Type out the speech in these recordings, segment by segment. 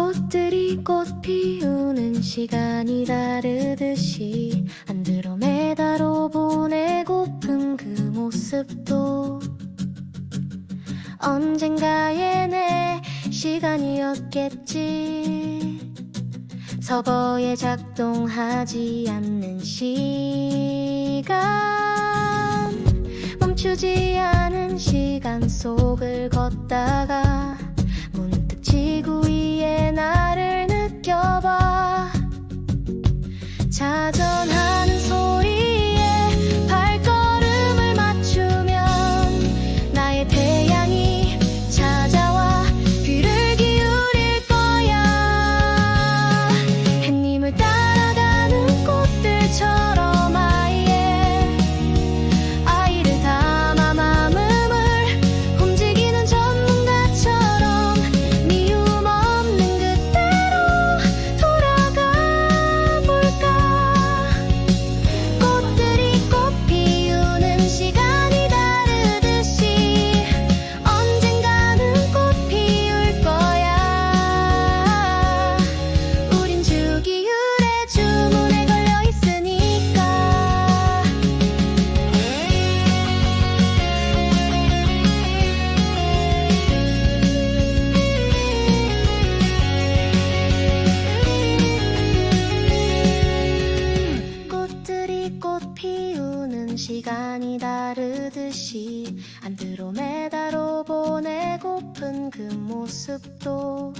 꽃들이 꽃 피우는 시간이 다르듯이 안드로메다로 보내고픈 그 모습도 언젠가의 내 시간이었겠지. 서버에 작동하지 않는 시간 멈추지 않은 시간 속을 걷다가 꽃 피우는 시간이 다르듯이 안드로메다로 보내고픈 그 모습도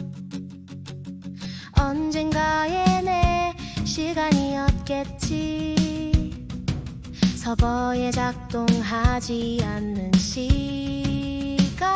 언젠가의 내 시간이었겠지. 서버에 작동하지 않는 시간